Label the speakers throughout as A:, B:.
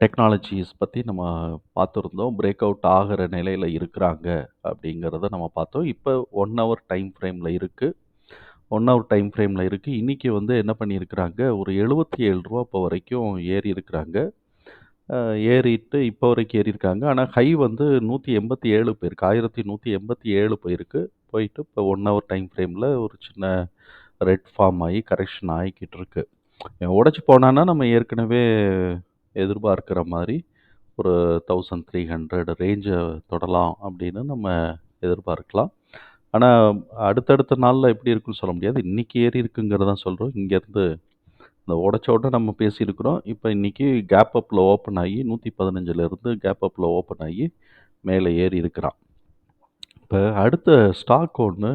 A: Technologies பற்றி நம்ம பார்த்துருந்தோம். பிரேக் அவுட் ஆகிற நிலையில் இருக்கிறாங்க அப்படிங்கிறத நம்ம பார்த்தோம். இப்போ ஒன் ஹவர் டைம் ஃப்ரேமில் இருக்குது ஒன் ஹவர் டைம் ஃப்ரேமில் இருக்குது இன்றைக்கி வந்து என்ன பண்ணியிருக்கிறாங்க? ஒரு எழுபத்தி ஏழு ரூபா இப்போ வரைக்கும் ஏறி இருக்கிறாங்க ஏறிட்டு இப்போ வரைக்கும் ஏறி இருக்காங்க ஆனால் ஹை வந்து நூற்றி எண்பத்தி ஏழு போயிருக்கு. ஆயிரத்தி நூற்றி எண்பத்தி ஏழு போயிருக்கு. போயிட்டு இப்போ ஒன் ஹவர் டைம் ஃப்ரேமில் ஒரு சின்ன ரெட் ஃபார்ம் ஆகி கரெக்ஷன் ஆகிக்கிட்டு இருக்கு. உடச்சி போனான்னா நம்ம ஏற்கனவே எதிர்பார்க்குற மாதிரி ஒரு தௌசண்ட் த்ரீ ஹண்ட்ரட் ரேஞ்சை தொடலாம் அப்படின்னு நம்ம எதிர்பார்க்கலாம். ஆனால் அடுத்தடுத்த நாளில் எப்படி இருக்குன்னு சொல்ல முடியாது. இன்றைக்கி ஏறி இருக்குங்கிறதான் சொல்கிறோம் இங்கேருந்து இந்த உடச்ச உடனே நம்ம பேசியிருக்கிறோம். இப்போ இன்றைக்கி கேப் அப்பில் ஓப்பன் ஆகி நூற்றி பதினஞ்சுலேருந்து கேப் அப்பில் ஓப்பன் ஆகி மேலே ஏறி இருக்கிறான். இப்போ அடுத்த ஸ்டாக் ஒன்று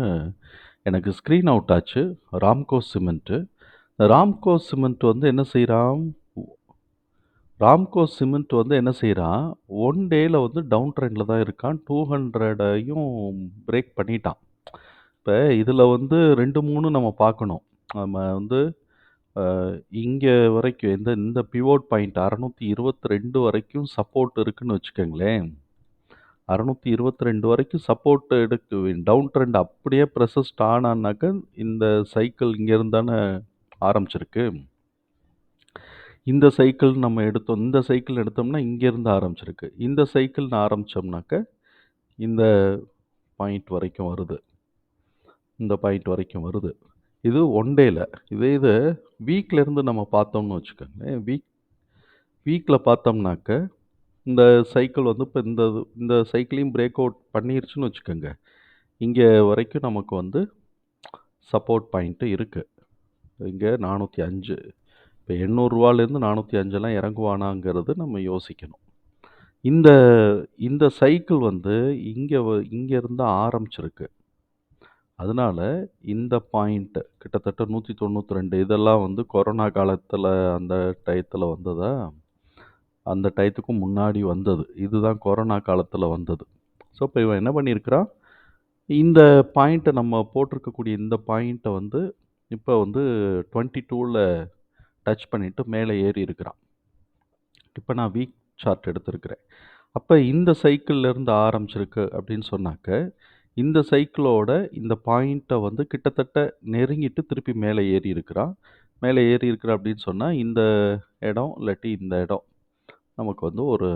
A: எனக்கு ஸ்க்ரீன் அவுட் ஆச்சு. ராம்கோ சிமெண்ட்டு ராம்கோ சிமெண்ட் வந்து என்ன செய்கிறான் ராம்கோ சிமெண்ட் வந்து என்ன செய்கிறான் ஒன் டேயில் வந்து டவுன் ட்ரெண்டில் தான் இருக்கான். டூ ஹண்ட்ரடையும் பிரேக் பண்ணிட்டான். இப்போ இதில் வந்து ரெண்டு மூணு நம்ம பார்க்கணும். நம்ம வந்து இங்கே வரைக்கும் இந்த இந்த பிவோட் பாயிண்ட் அறநூற்றி இருபத்தி ரெண்டு வரைக்கும் சப்போர்ட் இருக்குன்னு வச்சுக்கோங்களேன். அறநூற்றி இருபத்தி ரெண்டு வரைக்கும் சப்போர்ட் எடுக்க டவுன் ட்ரெண்ட் அப்படியே ப்ரெசஸ்ட் ஆனான்னாக்க இந்த சைக்கிள் இங்கேருந்து தானே ஆரம்பிச்சிருக்கு. இந்த சைக்கிள் நம்ம எடுத்தோம் இந்த சைக்கிள் எடுத்தோம்னா இங்கேருந்து ஆரம்பிச்சிருக்கு. இந்த சைக்கிள்னு ஆரம்பித்தோம்னாக்க இந்த பாயிண்ட் வரைக்கும் வருது. இந்த பாயிண்ட் வரைக்கும் வருது. இது ஒன் டேயில் இதே இது வீக்லேருந்து நம்ம பார்த்தோம்னு வச்சுக்கோங்களேன் வீக் வீக்கில் பார்த்தோம்னாக்க இந்த சைக்கிள் வந்து இப்போ இந்த இந்த சைக்கிளையும் பிரேக் அவுட் பண்ணிருச்சுன்னு வச்சுக்கோங்க. இங்கே வரைக்கும் நமக்கு வந்து சப்போர்ட் பாயிண்ட்டு இருக்குது இங்கே நானூற்றி அஞ்சு. இப்போ எண்ணூறுரூவாலேருந்து நானூற்றி அஞ்செல்லாம் இறங்குவானாங்கிறது நம்ம யோசிக்கணும். இந்த இந்த சைக்கிள் வந்து இங்கே இங்கேருந்து ஆரம்பிச்சிருக்கு. அதனால இந்த பாயிண்ட்டு கிட்டத்தட்ட நூற்றி தொண்ணூற்றி ரெண்டு இதெல்லாம் வந்து கொரோனா காலத்தில் அந்த டயத்தில் வந்ததா? அந்த டயத்துக்கும் முன்னாடி வந்தது. இதுதான் கொரோனா காலத்தில் வந்தது. ஸோ இப்போ இவன் என்ன பண்ணியிருக்கிறான்? இந்த பாயிண்ட்டை நம்ம போட்டிருக்கக்கூடிய இந்த பாயிண்ட்டை வந்து இப்போ வந்து டுவெண்ட்டி டூவில் டச் பண்ணிவிட்டு மேலே ஏறி இருக்கிறான். இப்போ நான் வீக் சார்ட் எடுத்திருக்கிறேன். அப்போ இந்த சைக்கிள்லேருந்து ஆரம்பிச்சிருக்கு அப்படின்னு சொன்னாக்க இந்த சைக்கிளோட இந்த பாயிண்ட்டை வந்து கிட்டத்தட்ட நெருங்கிட்டு திருப்பி மேலே ஏறி இருக்கிறான். மேலே ஏறி இருக்கிற அப்படின்னு சொன்னால் இந்த இடம் இல்லாட்டி இந்த இடம் நமக்கு வந்து ஒரு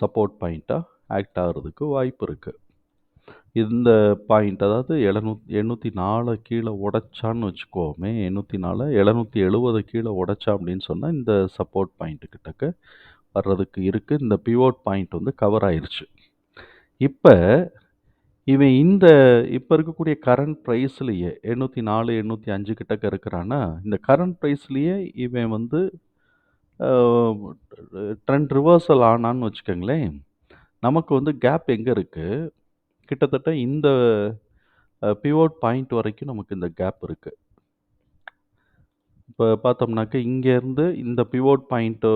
A: சப்போர்ட் பாயிண்ட்டாக ஆக்ட் ஆகிறதுக்கு வாய்ப்பு இருக்குது இந்த பாயிண்ட் அதாவது எழுநூத் எண்ணூற்றி நாலு கீழே உடைச்சான்னு வச்சுக்கோமே எண்ணூற்றி நாலு எழுநூற்றி எழுபது கீழே உடைச்சா அப்படின்னு சொன்னால் இந்த சப்போர்ட் பாயிண்ட்டு கிட்டக்க வர்றதுக்கு இருக்குது இந்த பிவோட் பாயிண்ட் வந்து கவர் ஆயிடுச்சு இப்போ இவன் இந்த இப்போ இருக்கக்கூடிய கரண்ட் ப்ரைஸ்லேயே எண்ணூற்றி நாலு எண்ணூற்றி அஞ்சு கிட்டக்க இருக்கிறான்னா இந்த கரண்ட் ப்ரைஸ்லேயே இவன் வந்து ட்ரெண்ட் ரிவர்சல் ஆனான்னு வச்சுக்கோங்களேன் நமக்கு வந்து கேப் எங்கே இருக்குது கிட்டத்தட்ட இந்த பிவோட் பாயிண்ட் வரைக்கும் நமக்கு இந்த கேப் இருக்குது இப்போ பார்த்தோம்னாக்க இங்கேருந்து இந்த பிவோட் பாயிண்ட்டு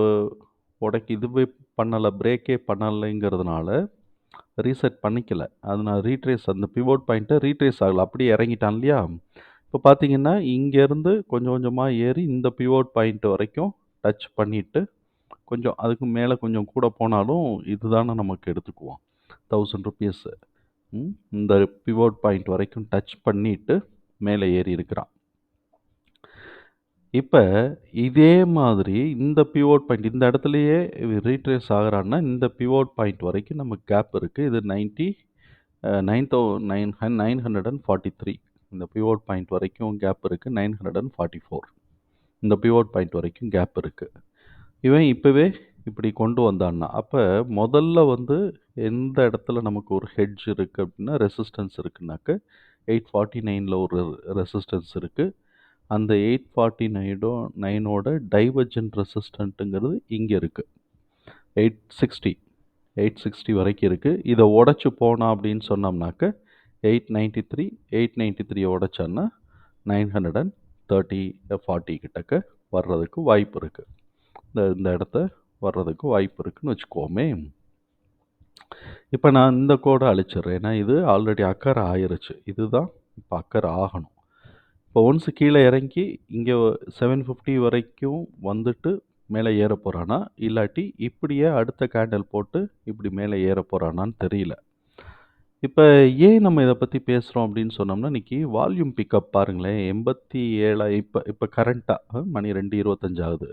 A: உடைக்கி இதுவே பண்ணலை பிரேக்கே பண்ணலைங்கிறதுனால ரீசெட் பண்ணிக்கல. அதனால் ரீட்ரேஸ் அந்த பிவோட் பாயிண்ட்டை ரீட்ரேஸ் ஆகலை. அப்படியே இறங்கிட்டான் இல்லையா? இப்போ பார்த்தீங்கன்னா இங்கேருந்து கொஞ்சம் கொஞ்சமாக ஏறி இந்த பிவோட் பாயிண்ட் வரைக்கும் டச் பண்ணிவிட்டு கொஞ்சம் அதுக்கு மேலே கொஞ்சம் கூட போனாலும் இதுதானே நமக்கு எடுத்துக்குவோம் தௌசண்ட் ருபீஸு இந்த பிவோட் பாயிண்ட் வரைக்கும் டச் பண்ணிட்டு மேலே ஏறி இருக்கிறான். இப்போ இதே மாதிரி இந்த பிவோட் பாயிண்ட் இந்த இடத்துலையே ரீட்ரேஸ் ஆகிறான்னா இந்த பிவோட் பாயிண்ட் வரைக்கும் நமக்கு கேப் இருக்குது இது ninety nine thou nine nine hundred and forty three இந்த பிவோட் பாயிண்ட் வரைக்கும் கேப் இருக்குது nine hundred and forty four இந்த பிவோட் பாயிண்ட் வரைக்கும் கேப் இருக்குது இவன் இப்போவே இப்படி கொண்டு வந்தான்னா அப்போ முதல்ல வந்து எந்த இடத்துல நமக்கு ஒரு ஹெட்ஜ் இருக்குது அப்படின்னா ரெசிஸ்டன்ஸ் இருக்குனாக்க எயிட் ஃபார்ட்டி நைனில் ஒரு ரெசிஸ்டன்ஸ் இருக்குது அந்த எயிட் ஃபார்ட்டி நைனோ நைனோட டைவர்ஜென்ட் ரெசிஸ்டன்ட்டுங்கிறது இங்கே இருக்குது எயிட் சிக்ஸ்டி எயிட் சிக்ஸ்டி வரைக்கும் இருக்குது இதை உடச்சி போனால் அப்படின்னு சொன்னோம்னாக்க eight ninety three eight ninety three உடச்சோன்னா nine hundred and thirty forty கிட்டக்க வர்றதுக்கு வாய்ப்பு இருக்குது இந்த இந்த இடத்த வர்றதுக்கு வாய்ப்பு இருக்குன்னு வச்சுக்கோமே. இப்போ நான் இந்த கோடை அழிச்சிடுறேன். ஏன்னா இது ஆல்ரெடி அக்கறை ஆயிருச்சு. இதுதான் இப்போ அக்கறை ஆகணும். இப்போ ஒன்ஸ் கீழே இறங்கி இங்கே செவன் ஃபிஃப்டி வரைக்கும் வந்துட்டு மேலே ஏற போகிறானா இல்லாட்டி இப்படியே அடுத்த கேண்டில் போட்டு இப்படி மேலே ஏற போகிறானான்னு தெரியல. இப்போ ஏன் நம்ம இதை பற்றி பேசுகிறோம் அப்படின்னு சொன்னோம்னா இன்னைக்கு வால்யூம் பிக்கப் பாருங்களேன். எண்பத்தி ஏழா இப்போ இப்போ கரண்ட்டாக மணி ரெண்டு இருபத்தஞ்சாவது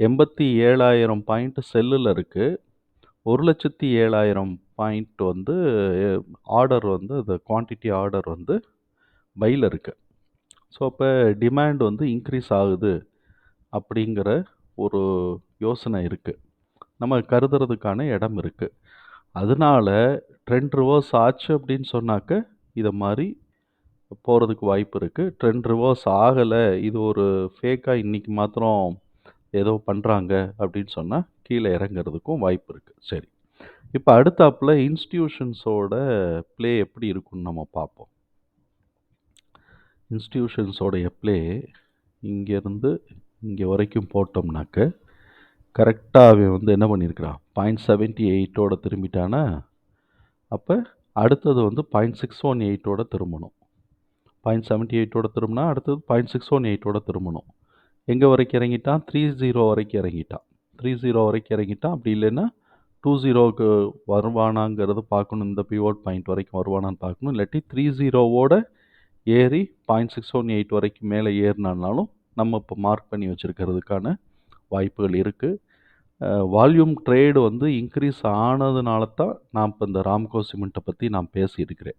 A: எண்பத்தி ஏழாயிரம் பாயிண்ட் செல்லில் இருக்குது ஒரு லட்சத்தி ஏழாயிரம் பாயிண்ட் வந்து ஆர்டர் வந்து அந்த குவான்டிட்டி ஆர்டர் வந்து பையில் இருக்குது ஸோ அப்போ டிமாண்ட் வந்து இன்க்ரீஸ் ஆகுது அப்படிங்கிற ஒரு யோசனை இருக்குது நம்ம கருதுறதுக்கான இடம் இருக்குது அதனால ட்ரெண்ட் ரிவர்ஸ் ஆச்சு அப்படின்னு சொன்னாக்க இதை மாதிரி போகிறதுக்கு வாய்ப்பு இருக்குது ட்ரெண்ட் ரிவர்ஸ் ஆகலை. இது ஒரு ஃபேக்காக இன்றைக்கி மாத்திரம் ஏதோ பண்ணுறாங்க அப்படின்னு சொன்னால் கீழே இறங்குறதுக்கும் வாய்ப்பு இருக்குது சரி. இப்போ அடுத்தாப்புல இன்ஸ்டியூஷன்ஸோட ப்ளே எப்படி இருக்குன்னு நம்ம பார்ப்போம். இன்ஸ்டியூஷன்ஸோடைய ப்ளே இங்கேருந்து இங்கே வரைக்கும் போட்டோம்னாக்க கரெக்டாக அவன் வந்து என்ன பண்ணியிருக்கிறான் பாயிண்ட் செவன்ட்டி எயிட்டோட திரும்பிட்டானா? அப்போ அடுத்தது வந்து பாயிண்ட் சிக்ஸ் ஒன் எயிட்டோட திரும்பணும். பாயிண்ட் செவன்ட்டி எயிட்டோட திரும்பினா அடுத்தது பாயிண்ட் சிக்ஸ் ஒன் எயிட்டோட திரும்பணும். எங்கே வரைக்கும் இறங்கிட்டான்? த்ரீ ஜீரோ வரைக்கும் இறங்கிட்டான். த்ரீ ஜீரோ வரைக்கும் இறங்கிட்டான். அப்படி இல்லைன்னா டூ ஜீரோவுக்கு வருவானாங்கிறது பார்க்கணும். இந்த பிவோட் பாயிண்ட் வரைக்கும் வருவானான்னு பார்க்கணும். இல்லாட்டி த்ரீ ஜீரோவோட ஏறி பாயிண்ட் சிக்ஸ் ஒன் எயிட் வரைக்கும் மேலே ஏறினாலும் நம்ம இப்போ மார்க் பண்ணி வச்சுருக்கிறதுக்கான வாய்ப்புகள் இருக்குது வால்யூம் ட்ரேடு வந்து இன்க்ரீஸ் ஆனதுனால தான் நான் இப்போ இந்த ராம்கோ சிமெண்ட்டை பற்றி நான் பேசியிருக்கிறேன்.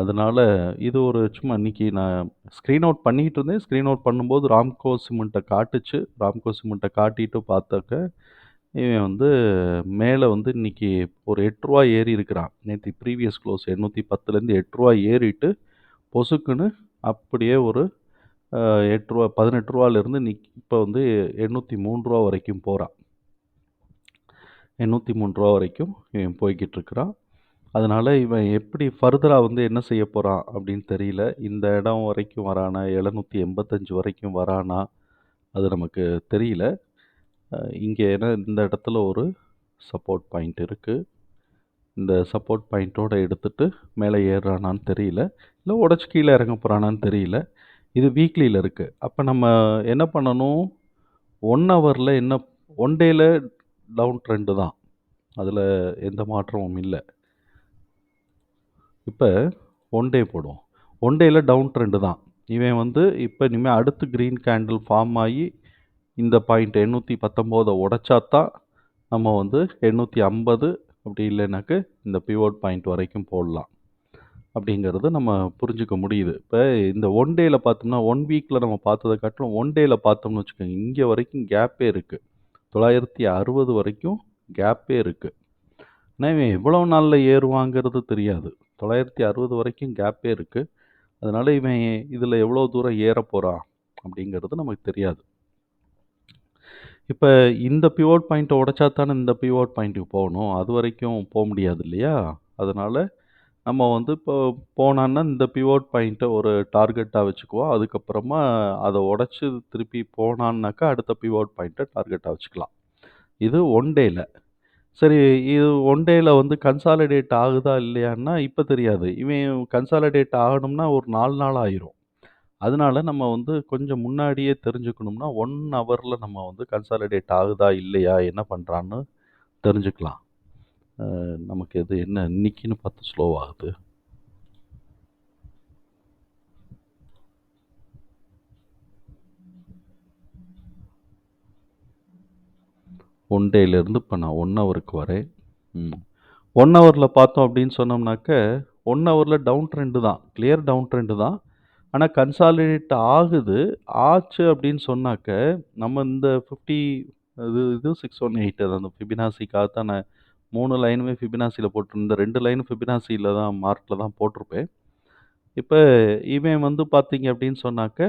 A: அதனால் இது ஒரு சும்மா இன்றைக்கி நான் ஸ்க்ரீன் அவுட் பண்ணிகிட்டு இருந்தேன். ஸ்க்ரீன் அவுட் பண்ணும்போது ராம்கோ சிமெண்ட்டை காட்டுச்சு. ராம்கோ சிமெண்ட்டை காட்டிட்டு பார்த்தாக்க இவன் வந்து மேலே வந்து இன்றைக்கி ஒரு எட்டு ஏறி இருக்கிறான். நேற்று ப்ரீவியஸ் க்ளோஸ் எண்ணூற்றி பத்துலேருந்து எட்டு ஏறிட்டு பொசுக்குன்னு அப்படியே ஒரு எட்டு பதினெட்டு ரூபாலேருந்து நிக் இப்போ வந்து எண்ணூற்றி மூணு ரூபா வரைக்கும் போகிறான் எண்ணூற்றி மூணு ரூபா வரைக்கும் இவன் போய்கிட்டு இருக்கிறான். அதனால் இவன் எப்படி ஃபர்தராக வந்து என்ன செய்ய போகிறான் அப்படின்னு தெரியல. இந்த இடம் வரைக்கும் வரானா எழுநூற்றி எண்பத்தஞ்சு வரைக்கும் வரானா அது நமக்கு தெரியல. இங்கே ஏன்னா இந்த இடத்துல ஒரு சப்போர்ட் பாயிண்ட் இருக்குது இந்த சப்போர்ட் பாயிண்ட்டோடு எடுத்துகிட்டு மேலே ஏறுறானான்னு தெரியல. இல்லை உடச்சி கீழே இறங்க போகிறானான்னு தெரியல. இது வீக்லியில் இருக்குது அப்போ நம்ம என்ன பண்ணணும்? ஒன் ஹவரில் என்ன ஒன் டேயில் டவுன் ட்ரெண்டு தான். அதில் எந்த மாற்றமும் இல்லை. இப்போ ஒன் டே போடுவோம். ஒன் டேயில் டவுன் ட்ரெண்டு தான். இவன் வந்து இப்போ இனிமேல் அடுத்து க்ரீன் கேண்டில் ஃபார்ம் ஆகி இந்த பாயிண்ட் எண்ணூற்றி பத்தொம்போதை உடச்சா தான் நம்ம வந்து எண்ணூற்றி ஐம்பது அப்படி இல்லைனாக்கு இந்த பிவோட் பாயிண்ட் வரைக்கும் போடலாம். அப்படிங்கிறது நம்ம புரிஞ்சுக்க முடியுது. இப்போ இந்த ஒன் டேயில் பார்த்தோம்னா ஒன் வீக்கில் நம்ம பார்த்ததை காட்டிலும் ஒன் டேயில் பார்த்தோம்னு வச்சுக்கோங்க இங்கே வரைக்கும் கேப்பே இருக்குது தொள்ளாயிரத்தி அறுபது வரைக்கும் கேப்பே இருக்குது ஆனால் இவன் எவ்வளோ நாளில் ஏறுவாங்கிறது தெரியாது. தொள்ளாயிரத்தி அறுபது வரைக்கும் கேப்பே இருக்குது அதனால் இவன் இதில் எவ்வளோ தூரம் ஏற போகிறான் அப்படிங்கிறது நமக்கு தெரியாது. இப்போ இந்த பிவோட் பாயிண்ட்டை உடைச்சா தானே இந்த பிவோட் பாயிண்ட்டுக்கு போகணும்? அது வரைக்கும் போக முடியாது இல்லையா? அதனால் நம்ம வந்து இப்போ போனான்னா இந்த பிவோட் பாயிண்ட்டை ஒரு டார்கெட்டாக வச்சுக்குவோம் அதுக்கப்புறமா அதை உடச்சி திருப்பி போனான்னாக்கா அடுத்த பிவோட் பாயிண்ட்டை டார்கெட்டாக வச்சுக்கலாம். இது ஒன் டேயில் சரி இது ஒன் டேயில் வந்து கன்சாலிடேட் ஆகுதா இல்லையான்னா இப்போ தெரியாது. இவன் கன்சாலிடேட் ஆகணும்னா ஒரு நாலு நாள் ஆயிரும். அதனால நம்ம வந்து கொஞ்சம் முன்னாடியே தெரிஞ்சுக்கணும்னா ஒன் ஹவரில் நம்ம வந்து கன்சாலிடேட் ஆகுதா இல்லையா என்ன பண்ணுறான்னு தெரிஞ்சுக்கலாம். நமக்கு எது என்ன இன்னைக்குன்னு பார்த்து ஸ்லோ ஆகுது. ஒன் டேலேருந்து இப்போ நான் ஒன் ஹவருக்கு வரேன். ம். ஒன் ஹவரில் பார்த்தோம் அப்படின்னு சொன்னோம்னாக்க ஒன் ஹவரில் டவுன் ட்ரெண்டு தான். கிளியர் டவுன் ட்ரெண்டு தான். ஆனால் கன்சாலிடேட் ஆகுது. ஆச்சு அப்படின்னு சொன்னாக்க நம்ம இந்த ஃபிஃப்டி இது இது சிக்ஸ் ஒன் எயிட் அது அந்த ஃபிபினாசிக்காக தான் நான் மூணு லைனுமே ஃபிபினாசியில் போட்டிருந்த ரெண்டு லைன் ஃபிபினாசியில் தான் மார்க்கில் தான் போட்டிருப்பேன். இப்போ இவன் வந்து பார்த்தீங்க அப்படின்னு சொன்னாக்க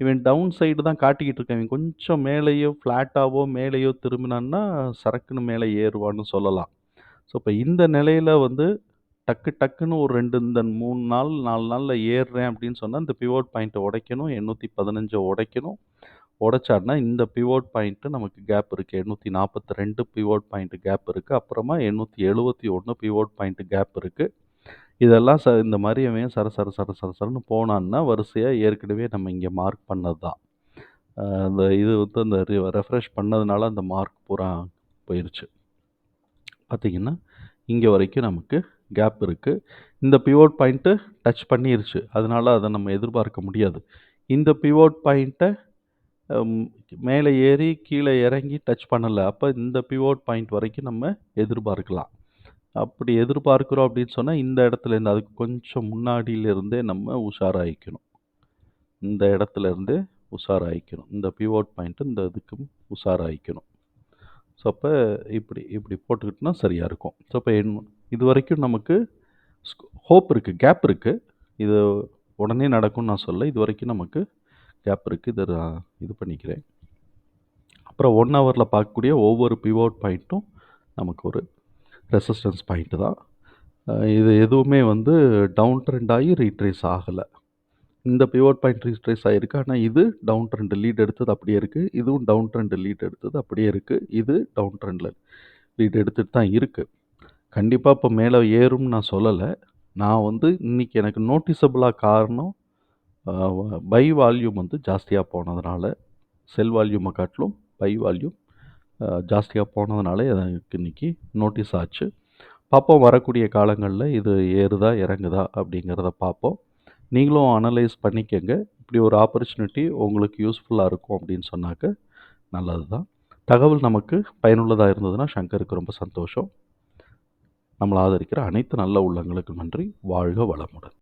A: இவன் டவுன் சைடு தான் காட்டிக்கிட்டு இருக்கான். இவன் கொஞ்சம் மேலேயோ ஃப்ளாட்டாவோ மேலேயோ திரும்பினான்னா, சரக்குன்னு மேலே ஏறுவான்னு சொல்லலாம். ஸோ, இப்போ இந்த நிலையில் வந்து டக்கு டக்குன்னு ஒரு ரெண்டு இந்த மூணு நாள், நாலு நாளில் ஏறுறேன் அப்படின்னு சொன்னால் இந்த பிவோட் பாயிண்ட்டை உடைக்கணும். 815 உடைக்கணும். உடைச்சான்னா, இந்த பிவோட் பாயிண்ட்டு நமக்கு கேப் இருக்குது எண்ணூற்றி நாற்பத்தி ரெண்டு பிவோட் பாயிண்ட்டு கேப் இருக்குது அப்புறமா 871 பிவோட் பாயிண்ட்டு கேப் இருக்குது இதெல்லாம் ச இந்த மாரி சர சர சர சர சரன்னு போனான்னா, வரிசையாக ஏற்கனவே நம்ம இங்கே மார்க் பண்ணது தான். அந்த இது வந்து அந்த ரெஃப்ரெஷ் பண்ணதுனால அந்த மார்க் பூரா போயிருச்சு. பார்த்தீங்கன்னா, இங்கே வரைக்கும் நமக்கு கேப் இருக்குது இந்த பிவோட் பாயிண்ட்டு டச் பண்ணிருச்சு. அதனால் அதை நம்ம எதிர்பார்க்க முடியாது. இந்த பிவோட் பாயிண்ட்டை மேலே ஏறி கீழே இறங்கி டச் பண்ணலை அப்போ இந்த பிவோட் பாயிண்ட் வரைக்கும் நம்ம எதிர்பார்க்கலாம். அப்படி எதிர்பார்க்கிறோம் அப்படின்னு சொன்னா, இந்த இடத்துலேருந்து அதுக்கு கொஞ்சம் முன்னாடியிலிருந்தே நம்ம உஷாராயிக்கணும். இந்த இடத்துலேருந்தே உஷாராயிக்கணும். இந்த பிவோட் பாயிண்ட் இந்த இதுக்கும் உஷாராயிக்கணும். ஸோ, அப்ப இப்படி இப்படி போட்டுக்கிட்டோம்னா சரியா இருக்கும். ஸோ, இப்ப என் இதுவரைக்கும் நமக்கு ஸ்க் ஹோப் இருக்கு. கேப் இருக்கு. இது உடனே நடக்கும்னு நான் சொல்லல. இதுவரைக்கும் நமக்கு கேப் இருக்கு. இத நான் இது பண்ணிக்கிறேன். அப்புறம் 1 ஹவர்ல பார்க்கக்கூடிய ஒவ்வொரு பிவோட் பாயிண்ட்டும் நமக்கு ஒரு ரெசிஸ்டன்ஸ் பாயிண்ட்டு தான். இது எதுவுமே வந்து டவுன் ட்ரெண்ட் ஆகி ரீட்ரேஸ் ஆகலை. இந்த பிவோட் பாயிண்ட் ரீட்ரேஸ் ஆகிருக்கு ஆனால் இது டவுன் ட்ரெண்ட் லீட் எடுத்தது அப்படியே இருக்குது இதுவும் டவுன் ட்ரெண்ட் லீட் எடுத்தது அப்படியே இருக்குது இது டவுன் ட்ரெண்டில் லீட் எடுத்துகிட்டு தான் இருக்குது கண்டிப்பாக இப்போ மேலே ஏறும்னு நான் சொல்லலை. நான் வந்து இன்னைக்கு எனக்கு நோட்டிசபிளாக காரணம் பை வால்யூம் வந்து ஜாஸ்தியாக போனதுனால, செல் வால்யூமை காட்டிலும் பை வால்யூம் ஜாஸ்தியாக போனதுனால எனக்கு இன்னைக்கு நோட்டீஸ் ஆச்சு. பார்ப்போம் வரக்கூடிய காலங்களில் இது ஏறுதா, இறங்குதா அப்படிங்கிறத பார்ப்போம். நீங்களும் அனலைஸ் பண்ணிக்கங்க. இப்படி ஒரு ஆப்பர்ச்சுனிட்டி உங்களுக்கு யூஸ்ஃபுல்லாக இருக்கும் அப்படின்னு சொன்னாக்க நல்லது தான். தகவல் நமக்கு பயனுள்ளதாக இருந்ததுன்னா சங்கருக்கு ரொம்ப சந்தோஷம். நம்மள ஆதரிக்கிற அனைத்து நல்ல உள்ளங்களுக்கும் நன்றி. வாழ்க வளமுடன்.